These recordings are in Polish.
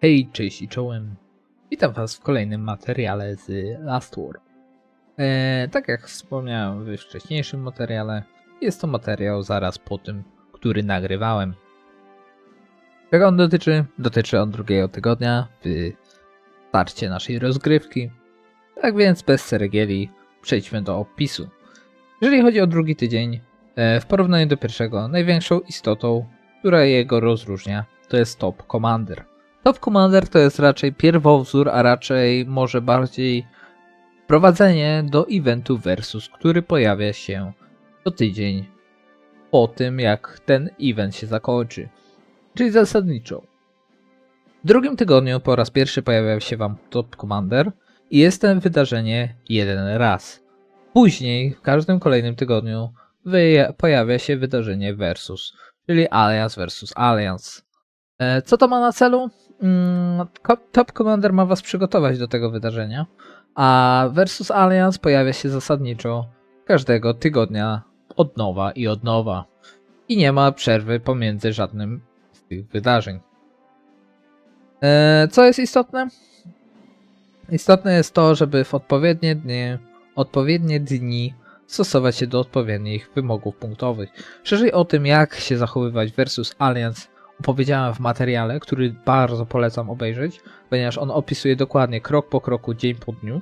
Hej, cześć i czołem. Witam Was w kolejnym materiale z Last War. Eee, tak jak wspomniałem w wcześniejszym materiale, jest to materiał zaraz po tym, który nagrywałem. Czego on dotyczy? Dotyczy on drugiego tygodnia w starcie naszej rozgrywki. Tak więc bez ceregieli przejdźmy do opisu. Jeżeli chodzi o drugi tydzień, w porównaniu do pierwszego, największą istotą, która jego rozróżnia, to jest Top Commander. Top Commander to jest raczej pierwowzór, a raczej może bardziej wprowadzenie do eventu Versus, który pojawia się co tydzień po tym, jak ten event się zakończy. Czyli zasadniczo. W drugim tygodniu po raz pierwszy pojawia się Wam Top Commander i jest to wydarzenie jeden raz. Później, w każdym kolejnym tygodniu, pojawia się wydarzenie Versus, czyli Alliance vs Alliance. E, Co to ma na celu? Mm, Top Commander ma Was przygotować do tego wydarzenia, a Versus Alliance pojawia się zasadniczo każdego tygodnia od nowa i od nowa. I nie ma przerwy pomiędzy żadnym z tych wydarzeń. E, Co jest istotne? Istotne jest to, żeby w odpowiednie dni, odpowiednie dni stosować się do odpowiednich wymogów punktowych. Szerzej o tym, jak się zachowywać versus Alliance, opowiedziałem w materiale, który bardzo polecam obejrzeć, ponieważ on opisuje dokładnie krok po kroku, dzień po dniu.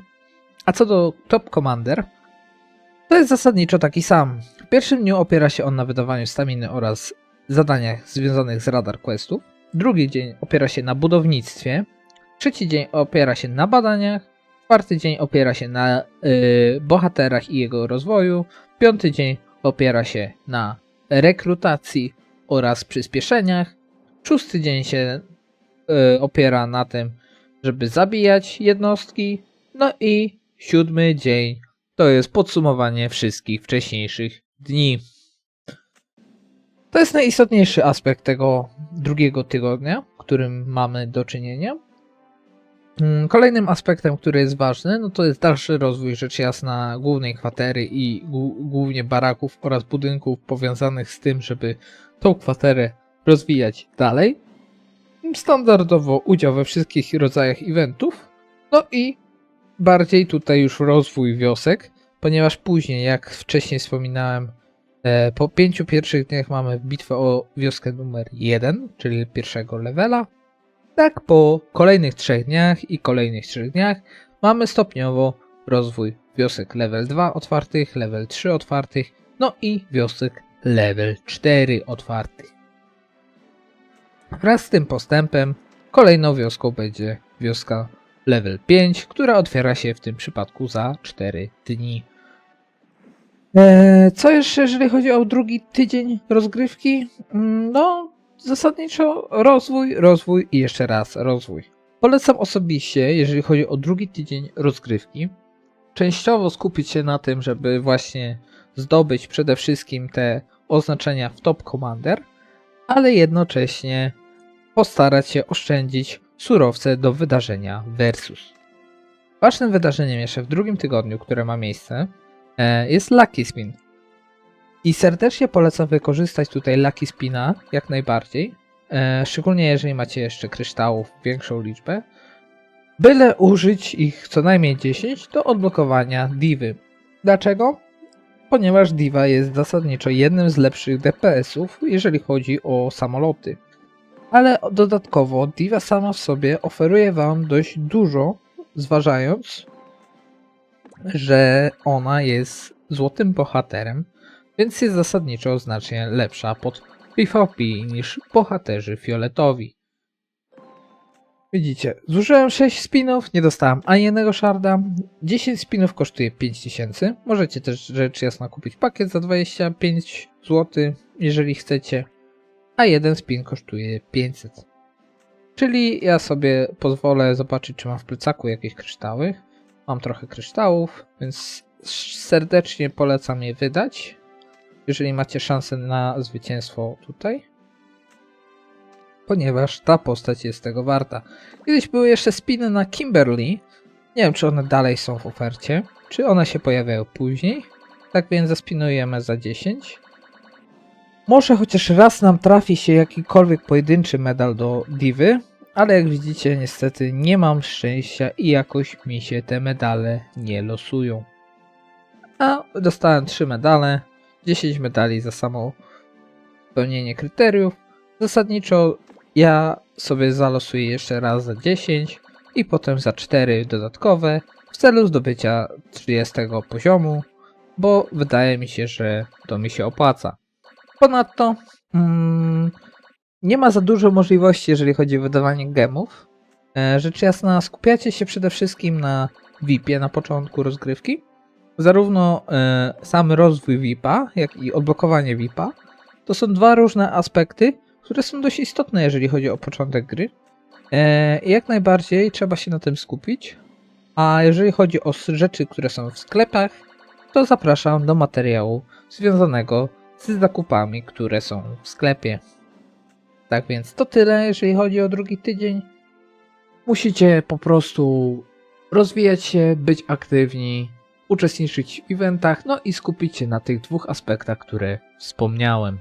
A co do Top Commander, to jest zasadniczo taki sam. W pierwszym dniu opiera się on na wydawaniu staminy oraz zadaniach związanych z radar questów. Drugi dzień opiera się na budownictwie. Trzeci dzień opiera się na badaniach. Czwarty dzień opiera się na y, bohaterach i jego rozwoju. Piąty dzień opiera się na rekrutacji oraz przyspieszeniach. Szósty dzień się y, opiera na tym, żeby zabijać jednostki. No i siódmy dzień to jest podsumowanie wszystkich wcześniejszych dni. To jest najistotniejszy aspekt tego drugiego tygodnia, którym mamy do czynienia. Mm, Kolejnym aspektem, który jest ważny, no to jest dalszy rozwój rzecz jasna głównej kwatery i głó- głównie baraków oraz budynków powiązanych z tym, żeby tą kwaterę rozwijać dalej. Standardowo udział we wszystkich rodzajach eventów. No i bardziej tutaj już rozwój wiosek, ponieważ później, jak wcześniej wspominałem, e, po pięciu pierwszych dniach mamy bitwę o wioskę numer 1, czyli pierwszego levela. Tak po kolejnych trzech dniach i kolejnych trzech dniach mamy stopniowo rozwój wiosek level 2 otwartych, level 3 otwartych, no i wiosek level 4 otwartych. Wraz z tym postępem kolejną wioską będzie wioska level 5, która otwiera się w tym przypadku za 4 dni. Eee, co jeszcze, jeżeli chodzi o drugi tydzień rozgrywki? Mm, No, zasadniczo rozwój, rozwój i jeszcze raz rozwój. Polecam osobiście, jeżeli chodzi o drugi tydzień rozgrywki, częściowo skupić się na tym, żeby właśnie zdobyć przede wszystkim te oznaczenia w Top Commander, ale jednocześnie postarać się oszczędzić surowce do wydarzenia Versus. Ważnym wydarzeniem jeszcze w drugim tygodniu, które ma miejsce, e, jest Lucky Spin. I serdecznie polecam wykorzystać tutaj Lucky Spina jak najbardziej, e, szczególnie jeżeli macie jeszcze kryształów większą liczbę, byle użyć ich co najmniej 10 do odblokowania Divy. Dlaczego? Ponieważ Diva jest zasadniczo jednym z lepszych DPS-ów, jeżeli chodzi o samoloty. Ale dodatkowo Diva sama w sobie oferuje Wam dość dużo, zważając, że ona jest złotym bohaterem, więc jest zasadniczo znacznie lepsza pod PvP niż bohaterzy fioletowi. Widzicie, zużyłem 6 spinów, nie dostałem ani jednego sharda. 10 spinów kosztuje 5000. Możecie też rzecz jasna kupić pakiet za 25 zł, jeżeli chcecie. A jeden spin kosztuje 500. Czyli ja sobie pozwolę zobaczyć, czy mam w plecaku jakieś kryształy. Mam trochę kryształów, więc serdecznie polecam je wydać. Jeżeli macie szansę na zwycięstwo tutaj. Ponieważ ta postać jest tego warta. Kiedyś były jeszcze spiny na Kimberly. Nie wiem, czy one dalej są w ofercie. Czy one się pojawiają później. Tak więc zaspinujemy za 10. Może chociaż raz nam trafi się jakikolwiek pojedynczy medal do Divy, ale jak widzicie niestety nie mam szczęścia i jakoś mi się te medale nie losują. A dostałem 3 medale, 10 medali za samo spełnienie kryteriów. Zasadniczo ja sobie zalosuję jeszcze raz za 10 i potem za 4 dodatkowe w celu zdobycia 30 poziomu, bo wydaje mi się, że to mi się opłaca. Ponadto mm, nie ma za dużo możliwości, jeżeli chodzi o wydawanie gemów. E, rzecz jasna, skupiacie się przede wszystkim na VIP-ie na początku rozgrywki. Zarówno e, sam rozwój VIP-a, jak i odblokowanie VIP-a to są dwa różne aspekty, które są dość istotne, jeżeli chodzi o początek gry. E, jak najbardziej trzeba się na tym skupić. A jeżeli chodzi o rzeczy, które są w sklepach, to zapraszam do materiału związanego z zakupami, które są w sklepie. Tak więc to tyle, jeżeli chodzi o drugi tydzień. Musicie po prostu rozwijać się, być aktywni, uczestniczyć w eventach, no i skupić się na tych dwóch aspektach, które wspomniałem.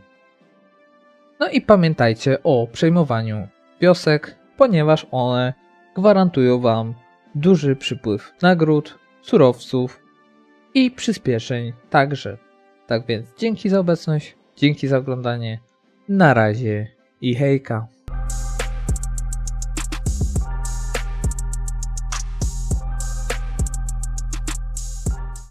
No i pamiętajcie o przejmowaniu wiosek, ponieważ one gwarantują Wam duży przypływ nagród, surowców i przyspieszeń także. Tak więc dzięki za obecność, dzięki za oglądanie, na razie i hejka.